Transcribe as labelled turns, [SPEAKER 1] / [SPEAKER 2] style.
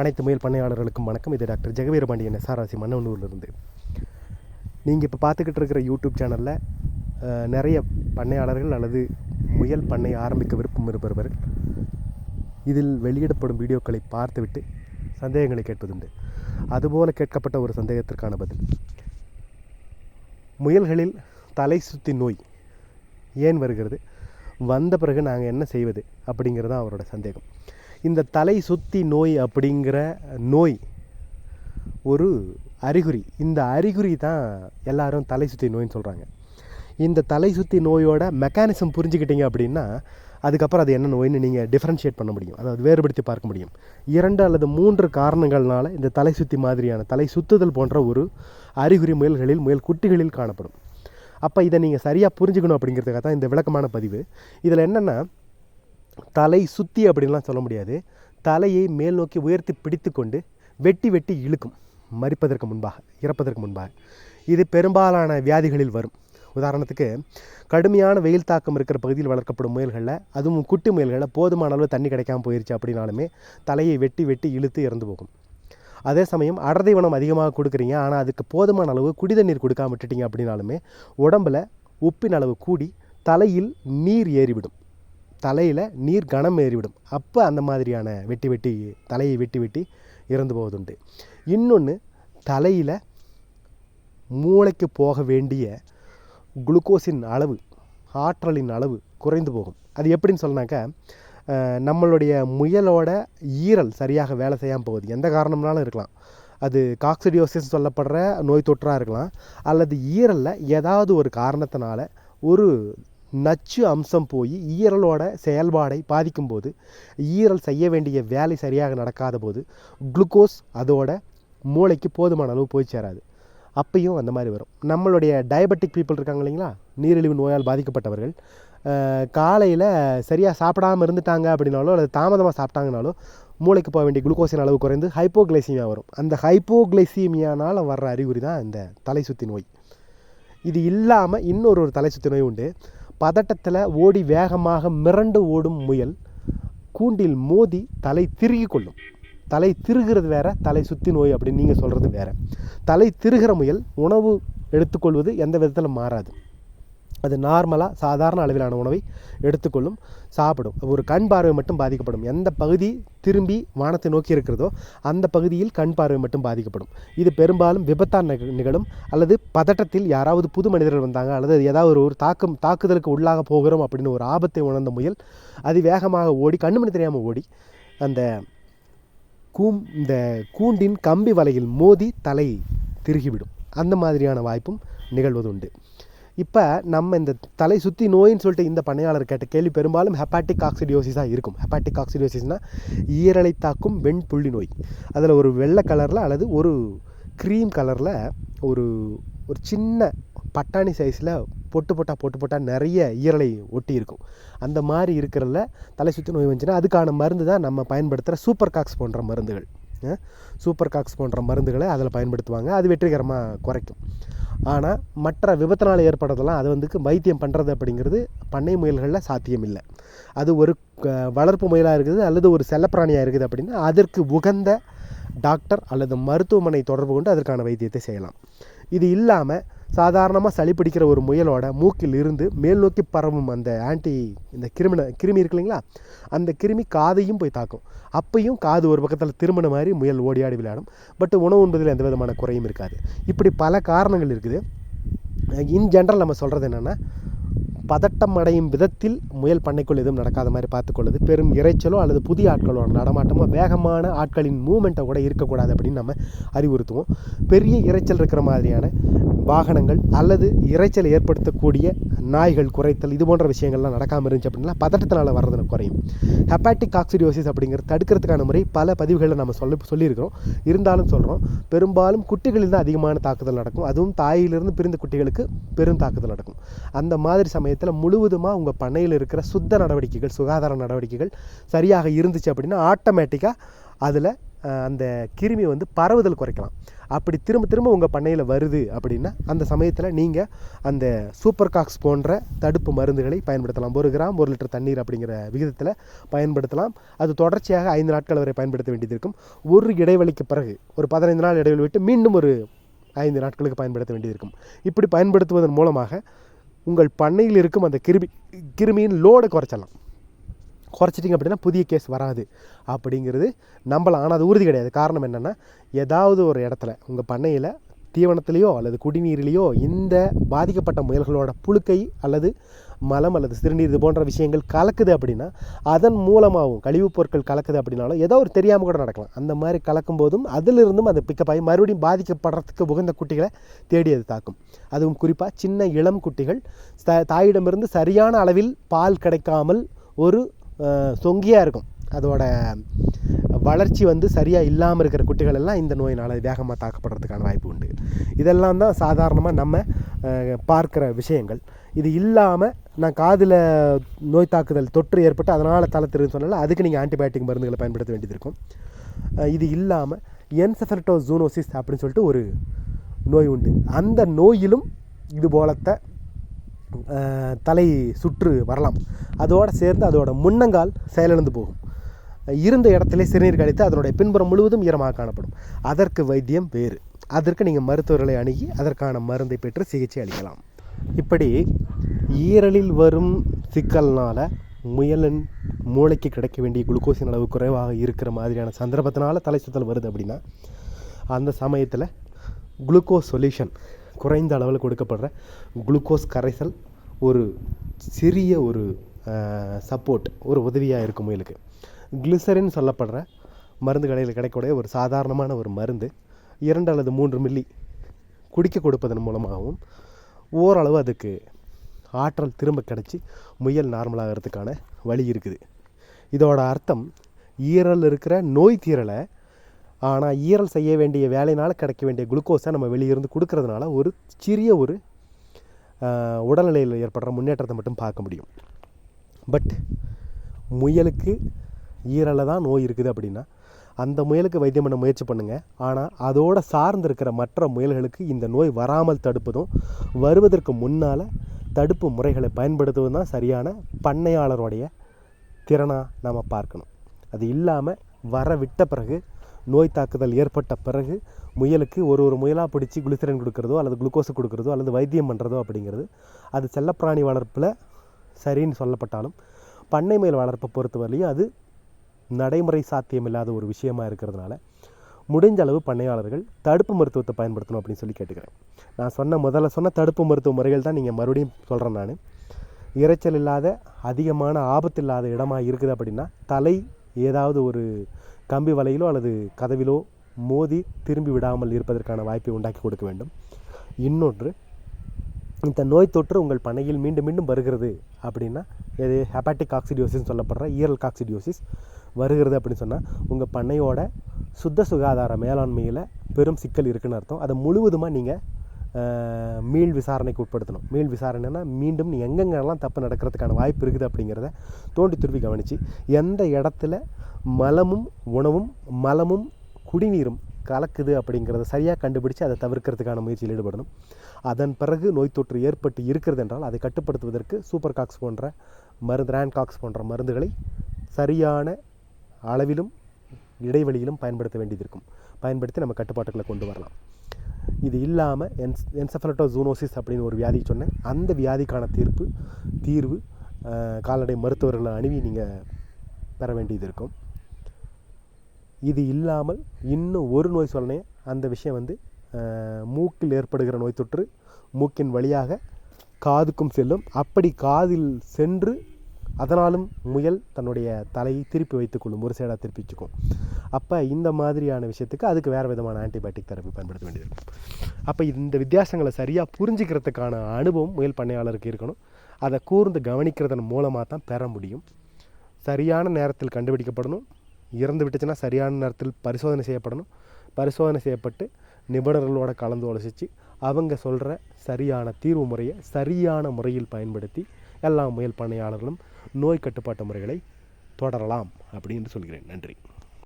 [SPEAKER 1] அனைத்து முயல் பண்ணையாளர்களுக்கும் வணக்கம். இது டாக்டர் ஜெகவீரபாண்டியன் எஸ்ஆர்ஆசி மன்னவனூர்லேருந்து நீங்கள் இப்போ பார்த்துக்கிட்டு இருக்கிற யூடியூப் சேனலில் நிறைய பண்ணையாளர்கள் அல்லது முயல் பண்ணை ஆரம்பிக்க விருப்பம் இருப்பவர்கள் இதில் வெளியிடப்படும் வீடியோக்களை பார்த்துவிட்டு சந்தேகங்களை கேட்பதுண்டு. அதுபோல் கேட்கப்பட்ட ஒரு சந்தேகத்திற்கான பதில். முயல்களில் தலை சுத்தி நோய் ஏன் வருகிறது? வந்த பிறகு நாங்கள் என்ன செய்வது அப்படிங்கிறது தான் அவரோட சந்தேகம். இந்த தலை சுத்தி நோய் அப்படிங்கிற நோய் ஒரு அறிகுறி. இந்த அறிகுறி தான் எல்லாரும் தலை சுத்தி நோயின்னு சொல்கிறாங்க இந்த தலை சுத்தி நோயோட மெக்கானிசம் புரிஞ்சுக்கிட்டீங்க அப்படின்னா அதுக்கப்புறம் அது என்ன நோயின்னு நீங்கள் டிஃப்ரென்ஷியேட் பண்ண முடியும். அதாவது வேறுபடுத்தி பார்க்க முடியும். இரண்டு அல்லது மூன்று காரணங்கள்னால இந்த தலை சுத்தி மாதிரியான தலை சுத்துதல் போன்ற ஒரு அறிகுறி முயல்களில் முயல் குட்டிகளில் காணப்படும். அப்போ இதை நீங்கள் சரியாக புரிஞ்சுக்கணும் அப்படிங்கிறதுக்காக தான் இந்த விளக்கமான பதிவு. இதில் என்னென்னா தலை சுற்றி அப்படின்லாம் சொல்ல முடியாது. தலையை மேல் நோக்கி உயர்த்தி பிடித்து கொண்டு வெட்டி வெட்டி இழுக்கும். மறிப்பதற்கு முன்பாக இறப்பதற்கு முன்பாக. இது பெரும்பாலான வியாதிகளில் வரும். உதாரணத்துக்கு கடுமையான வெயில் தாக்கம் இருக்கிற பகுதியில் வளர்க்கப்படும் முயல்களில் அதுவும் குட்டி முயல்களில் போதுமான அளவு தண்ணி கிடைக்காம போயிருச்சு அப்படின்னாலுமே தலையை வெட்டி வெட்டி இழுத்து இறந்து போகும். அதே சமயம் அடர்தை வனம் அதிகமாக கொடுக்குறீங்க ஆனால் அதுக்கு போதுமான அளவு குடி தண்ணீர் கொடுக்காம விட்டுட்டீங்க அப்படின்னாலுமே உடம்பில் உப்பின் அளவு கூடி தலையில் நீர் ஏறிவிடும். தலையில் நீர் கனம் ஏறிவிடும். அப்போ அந்த மாதிரியான வெட்டி வெட்டி தலையை வெட்டி வெட்டி இறந்து போவதுண்டு. இன்னொன்று தலையில் மூளைக்கு போக வேண்டிய குளுக்கோஸின் அளவு ஆற்றலின் அளவு குறைந்து போகும். அது எப்படின்னு சொன்னாக்கா நம்மளுடைய முயலோட ஈரல் சரியாக வேலை செய்யாமல் போகுது. எந்த காரணம்னாலும் இருக்கலாம். அது காக்சிடியோசிஸ் சொல்லப்படுற நோய் தொற்றாக இருக்கலாம். அல்லது ஈரலில் ஏதாவது ஒரு காரணத்தினால ஒரு நச்சு அம்சம் போய் ஈரலோட செயல்பாடை பாதிக்கும்போது ஈரல் செய்ய வேண்டிய வேலை சரியாக நடக்காத போது குளுக்கோஸ் அதோட மூளைக்கு போதுமான அளவு போய் சேராது. அப்பையும் அந்த மாதிரி வரும். நம்மளுடைய டயபெட்டிக் பீப்புள் இருக்காங்க இல்லைங்களா? நீரிழிவு நோயால் பாதிக்கப்பட்டவர்கள். காலையில் சரியாக சாப்பிடாமல் இருந்துட்டாங்க அப்படின்னாலோ அல்லது தாமதமாக சாப்பிட்டாங்கனாலோ மூளைக்கு போக வேண்டிய குளுக்கோஸின் அளவு குறைந்து ஹைப்போகிளைசீமியா வரும். அந்த ஹைப்போகிளைசீமியானால் வர்ற அறிகுறி தான் இந்த தலை சுத்தி நோய். இது இல்லாமல் இன்னொரு ஒரு தலை சுற்றி நோய் உண்டு. பதட்டத்தில் ஓடி வேகமாக மிரண்டு ஓடும் முயல் கூண்டில் மோதி தலை திருகி கொள்ளும். தலை திருகிறது வேற தலை சுத்தி நோய் அப்படின்னு நீங்கள் சொல்கிறது வேற. தலை திருகிற முயல் உணவு எடுத்துக்கொள்வது எந்த விதத்தில் மாறாது. அது நார்மலாக சாதாரண அளவிலான உணவை எடுத்துக்கொள்ளும் சாப்பிடும். ஒரு கண் பார்வை மட்டும் பாதிக்கப்படும். எந்த பகுதி திரும்பி வானத்தை நோக்கி இருக்கிறதோ அந்த பகுதியில் கண் பார்வை மட்டும் பாதிக்கப்படும். இது பெரும்பாலும் விபத்தான் நிகழும் அல்லது பதட்டத்தில் யாராவது புது மனிதர்கள் வந்தாங்க அல்லது ஏதாவது ஒரு ஒரு தாக்கம் தாக்குதலுக்கு உள்ளாக போகிறோம் அப்படின்னு ஒரு ஆபத்தை உணர்ந்த முயல் அது வேகமாக ஓடி கண்ணுமணி தெரியாமல் ஓடி அந்த கூம் இந்த கூண்டின் கம்பி வலையில் மோதி தலை திருகிவிடும். அந்த மாதிரியான வாய்ப்பும் நிகழ்வது உண்டு இப்போ நம்ம இந்த தலை சுற்றி நோயின்னு சொல்லிட்டு இந்த பண்ணையாளர் கேட்ட கேள்வி பெரும்பாலும் ஹெப்பாட்டிக் ஆக்சிடியோசிஸாக இருக்கும். ஹெப்பாட்டிக் ஆக்சிடியோசிஸ்னால் ஈரலை தாக்கும் வெண்புள்ளி நோய். அதில் ஒரு வெள்ளை கலரில் அல்லது ஒரு க்ரீம் கலரில் ஒரு ஒரு சின்ன பட்டாணி சைஸில் பொட்டு போட்டால் பொட்டு போட்டால் நிறைய ஈரலை ஒட்டி இருக்கும். அந்த மாதிரி இருக்கிறதுல தலை சுற்றி நோய் வந்துச்சுன்னா அதுக்கான மருந்து தான் நம்ம பயன்படுத்துகிற சூப்பர் காக்ஸ் போன்ற மருந்துகள். சூப்பர் காக்ஸ் போன்ற மருந்துகளை அதில் பயன்படுத்துவாங்க. அது வெற்றிகரமாக குறைக்கும். ஆனால் மற்ற விபத்தினால் ஏற்படுறதெல்லாம் அது வந்து வைத்தியம் பண்ணுறது அப்படிங்கிறது பண்ணை முயல்களில் சாத்தியம் இல்லை அது ஒரு வளர்ப்பு முயலாக இருக்குது அல்லது ஒரு செல்லப்பிராணியாக இருக்குது அப்படின்னா அதற்கு உகந்த டாக்டர் அல்லது மருத்துவமனை தொடர்பு கொண்டு அதற்கான வைத்தியத்தை செய்யலாம். இது இல்லாமல் சாதாரணமாக சளி பிடிக்கிற ஒரு முயலோட மூக்கில் இருந்து மேல் நோக்கி பரவும் அந்த ஆன்டி இந்த கிருமின கிருமி இருக்கு இல்லைங்களா? அந்த கிருமி காதையும் போய் தாக்கும். அப்பையும் காது ஒரு பக்கத்தில் திரும்பின மாதிரி முயல் ஓடியாடி விளையாடும். பட் உணவு உண்பதில் எந்த விதமான குறையும் இருக்காது. இப்படி பல காரணங்கள் இருக்குது. இன் ஜென்ரல் நம்ம சொல்கிறது என்னென்னா பதட்டம் அடையும் விதத்தில் முயல் பண்ணைக்குள் எதுவும் நடக்காத மாதிரி பார்த்துக்கொள்ளுது. பெரும் இறைச்சலோ அல்லது புதிய ஆட்களோ நடமாட்டமோ வேகமான ஆட்களின் மூமெண்ட்டை கூட இருக்கக்கூடாது அப்படின்னு நம்ம அறிவுறுத்துவோம். பெரிய இறைச்சல் இருக்கிற மாதிரியான வாகனங்கள் அல்லது இறைச்சல் ஏற்படுத்தக்கூடிய நாய்கள் குறைத்தல் இது போன்ற விஷயங்கள்லாம் நடக்காமல் இருந்துச்சு அப்படின்னா பதட்டத்தினால் வர்றது குறையும். ஹெப்பாட்டிக் ஆக்சிடியோசிஸ் அப்படிங்கிறது தடுக்கிறதுக்கான முறை பல பதிவுகளில் நம்ம சொல்ல சொல்லியிருக்கிறோம். இருந்தாலும் சொல்கிறோம் பெரும்பாலும் குட்டிகளில் தான் அதிகமான தாக்குதல் நடக்கும். அதுவும் தாயிலிருந்து பிரிந்த குட்டிகளுக்கு பெரும் தாக்குதல் நடக்கும். அந்த மாதிரி சமயத்தில் முழுவதுமாக உங்கள் பண்ணையில் இருக்கிற சுத்த நடவடிக்கைகள் சுகாதார நடவடிக்கைகள் சரியாக இருந்துச்சு அப்படின்னா ஆட்டோமேட்டிக்காக அதில் அந்த கிருமி வந்து பரவுதல் குறைக்கலாம். அப்படி திரும்ப திரும்ப உங்கள் பண்ணையில் வருது அப்படின்னா அந்த சமயத்தில் நீங்கள் அந்த சூப்பர் காக்ஸ் போன்ற தடுப்பு மருந்துகளை பயன்படுத்தலாம். ஒரு கிராம் ஒரு லிட்டர் தண்ணீர் அப்படிங்கிற விகிதத்தில் பயன்படுத்தலாம். அது தொடர்ச்சியாக ஐந்து நாட்கள் வரை பயன்படுத்த வேண்டியது இருக்கும். ஒரு இடைவெளிக்கு பிறகு ஒரு பதினைந்து நாள் இடைவெளி விட்டு மீண்டும் ஒரு ஐந்து நாட்களுக்கு பயன்படுத்த வேண்டியது இருக்கும். இப்படி பயன்படுத்துவதன் மூலமாக உங்கள் பண்ணையில் இருக்கும் அந்த கிருமி கிருமியின் லோடை குறைச்சலாம் குறைச்சிட்டிங்க அப்படின்னா புதிய கேஸ் வராது. அப்படிங்கிறது நம்பலாம் ஆனால் அது உறுதி கிடையாது. காரணம் என்னென்னா ஏதாவது ஒரு இடத்துல உங்கள் பண்ணையில் தீவனத்திலேயோ அல்லது குடிநீரிலேயோ இந்த பாதிக்கப்பட்ட முயல்களோட புழுக்கை அல்லது மலம் அல்லது சிறுநீர் இது போன்ற விஷயங்கள் கலக்குது அப்படின்னா அதன் மூலமாகவும் கழிவுப் பொருட்கள் கலக்குது அப்படின்னாலும் ஏதோ ஒரு தெரியாமல் கூட நடக்கலாம். அந்த மாதிரி கலக்கும் போதும் அதிலிருந்தும் அது பிக்கப் ஆகி மறுபடியும் பாதிக்கப்படுறதுக்கு உகந்த குட்டிகளை தேடி அது தாக்கும். அதுவும் குறிப்பாக சின்ன இளம் குட்டிகள் த தாயிடமிருந்து சரியான அளவில் பால் கிடைக்காமல் ஒரு சொங்கியாக இருக்கும். அதோட வளர்ச்சி வந்து சரியாக இல்லாமல் இருக்கிற குட்டிகள் எல்லாம் இந்த நோயினால் வேகமாக தாக்கப்படுறதுக்கான வாய்ப்பு உண்டு. இதெல்லாம் தான் சாதாரணமாக நம்ம பார்க்குற விஷயங்கள். இது இல்லாமல் நான் காதில் நோய் தாக்குதல் தொற்று ஏற்பட்டு அதனால் தளத்துறதுன்னு சொன்னால அதுக்கு நீங்கள் ஆன்டிபயோட்டிக் மருந்துகளை பயன்படுத்த வேண்டியது இருக்கும். இது இல்லாமல் என்செஃபல்டோ ஜூனோசிஸ் அப்படின்னு சொல்லிட்டு ஒரு நோய் உண்டு. அந்த நோயிலும் இது போலத்த தலை சுற்று வரலாம். அதோடு சேர்ந்து அதோட முன்னங்கால் செயலிழந்து போகும். இருந்த இடத்துல சிறுநீர் கழித்து அதனுடைய பின்புறம் முழுவதும் ஈரமாக காணப்படும். அதற்கு வைத்தியம் வேறு. அதற்கு நீங்கள் மருத்துவர்களை அணுகி அதற்கான மருந்தை பெற்று சிகிச்சை அளிக்கலாம். இப்படி ஈரலில் வரும் சிக்கல்னால் முயலின் மூளைக்கு கிடைக்க வேண்டிய குளுக்கோஸின் அளவு குறைவாக இருக்கிற மாதிரியான சந்தர்ப்பத்தினால தலை சுத்தல் வருது அப்படின்னா அந்த சமயத்தில் குளுக்கோஸ் சொல்யூஷன் குறைந்த அளவில் கொடுக்கப்படுற குளுக்கோஸ் கரைசல் ஒரு சிறிய ஒரு சப்போர்ட் ஒரு உதவியாக இருக்கும் முயலுக்கு. கிளிசரின் சொல்லப்படுற மருந்து கடையில் கிடைக்கக்கூடிய ஒரு சாதாரணமான ஒரு மருந்து. இரண்டு அல்லது மூன்று மில்லி குடிக்க கொடுப்பதன் மூலமாகவும் ஓரளவு அதுக்கு ஆற்றல் திரும்ப கிடச்சி முயல் நார்மலாகிறதுக்கான வழி இருக்குது. இதோட அர்த்தம் ஈரல் இருக்கிற நோய் தீரலை ஆனால் ஈரல் செய்ய வேண்டிய வேலையினால் கிடைக்க வேண்டிய குளுக்கோஸை நம்ம வெளியிருந்து கொடுக்கறதுனால ஒரு சிறிய ஒரு உடல்நிலையில் ஏற்படுற முன்னேற்றத்தை மட்டும் பார்க்க முடியும். பட் முயலுக்கு ஈரலில் தான் நோய் இருக்குது அப்படின்னா அந்த முயலுக்கு வைத்தியம் பண்ண முயற்சி பண்ணுங்கள் ஆனால் அதோட சார்ந்து இருக்கிற மற்ற முயல்களுக்கு இந்த நோய் வராமல் தடுப்பதும் வருவதற்கு முன்னால் தடுப்பு முறைகளை பயன்படுத்துவதும் தான் சரியான பண்ணையாளருடைய திறனாக நாம் பார்க்கணும். அது இல்லாமல் வர விட்ட பிறகு நோய் தாக்குதல் ஏற்பட்ட பிறகு முயலுக்கு ஒரு ஒரு முயலாக பிடிச்சி குளிசரின் கொடுக்குறதோ அல்லது குளுக்கோஸ் கொடுக்குறதோ அல்லது வைத்தியம் பண்ணுறதோ அப்படிங்கிறது. அது செல்லப்பிராணி வளர்ப்பில் சரின்னு சொல்லப்பட்டாலும் பண்ணை முயல் வளர்ப்பை பொறுத்தவரையிலையும் அது நடைமுறை சாத்தியமில்லாத ஒரு விஷயமா இருக்கிறதுனால முடிஞ்ச அளவு பண்ணையாளர்கள் தடுப்பு மருத்துவத்தை பயன்படுத்தணும் அப்படின்னு சொல்லி கேட்டுக்கிறேன். நான் சொன்ன முதல்ல சொன்ன தடுப்பு மருத்துவ முறைகள் தான் நீங்கள் மறுபடியும் சொல்கிறேன் நான். இரைச்சல் இல்லாத அதிகமான ஆபத்து இல்லாத இடமாக இருக்குது அப்படின்னா தலை ஏதாவது ஒரு கம்பி வலையிலோ அல்லது கதவிலோ மோதி திரும்பி விடாமல் இருப்பதற்கான வாய்ப்பை உண்டாக்கி கொடுக்க வேண்டும். இன்னொன்று இந்த நோய் தொற்று உங்கள் பண்ணையில் மீண்டும் மீண்டும் வருகிறது அப்படின்னா இது ஹெப்பாட்டிக் ஆக்சிடியோசிஸ் சொல்லப்படுற ஈரல் காக்சிடியோசிஸ் வருகிறது அப்படின்னு சொன்னால் உங்கள் பண்ணையோட சுத்த சுகாதார மேலாண்மையில் பெரும் சிக்கல் இருக்குன்னு அர்த்தம். அதை முழுவதுமாக நீங்கள் மீள் விசாரணைக்கு உட்படுத்தணும். மீள் விசாரணைனா மீண்டும் எங்கெங்கெல்லாம் தப்பு நடக்கிறதுக்கான வாய்ப்பு இருக்குது அப்படிங்கிறத தோண்டி துருவி கவனித்து எந்த இடத்துல மலமும் உணவும் மலமும் குடிநீரும் கலக்குது அப்படிங்கிறத சரியாக கண்டுபிடிச்சு அதை தவிர்க்கிறதுக்கான முயற்சியில் ஈடுபடணும். அதன் பிறகு நோய் தொற்று ஏற்பட்டு இருக்கிறது என்றால் அதை கட்டுப்படுத்துவதற்கு சூப்பர் காக்ஸ் போன்ற மருந்து ரேன் காக்ஸ் போன்ற மருந்துகளை சரியான அளவிலும் இடைவெளியிலும் பயன்படுத்த வேண்டியது இருக்கும். பயன்படுத்தி நம்ம கட்டுப்பாட்டுகளை கொண்டு வரலாம். இது இல்லாமல் என்ஸ் என்செஃபலட்டோ ஜூனோசிஸ் அப்படின்னு ஒரு வியாதி சொன்னேன். அந்த வியாதிக்கான தீர்ப்பு தீர்வு கால்நடை மருத்துவர்களை அணுவி நீங்கள் பெற வேண்டியது இருக்கும். இது இல்லாமல் இன்னும் ஒரு நோய் சொன்னேன் அந்த விஷயம் வந்து மூக்கில் ஏற்படுகிற நோய் தொற்று மூக்கின் வழியாக காதுக்கும் செல்லும். அப்படி காதில் சென்று அதனாலும் முயல் தன்னுடைய தலையை திருப்பி வைத்துக்கொள்ளும் ஒரு சைடாக திருப்பி வச்சுக்கும். அப்போ இந்த மாதிரியான விஷயத்துக்கு அதுக்கு வேறு விதமான ஆன்டிபயோட்டிக் தெரப்பி பயன்படுத்த வேண்டியது இருக்கும். அப்போ இந்த வித்தியாசங்களை சரியாக புரிஞ்சுக்கிறதுக்கான அனுபவம் முயல் பண்ணையாளருக்கு இருக்கணும். அதை கூர்ந்து கவனிக்கிறதன் மூலமாக தான் பெற முடியும். சரியான நேரத்தில் கண்டுபிடிக்கப்படணும். இறந்து விட்டுச்சுன்னா சரியான நேரத்தில் பரிசோதனை செய்யப்படணும். பரிசோதனை செய்யப்பட்டு நிபுணர்களோட கலந்து ஆலோசித்து அவங்க சொல்கிற சரியான தீர்வு முறையை சரியான முறையில் பயன்படுத்தி எல்லா முயல் பண்ணையாளர்களும் நோய் கட்டுப்பாட்டு முறைகளை தொடரலாம் அப்படின்னு சொல்கிறேன். நன்றி.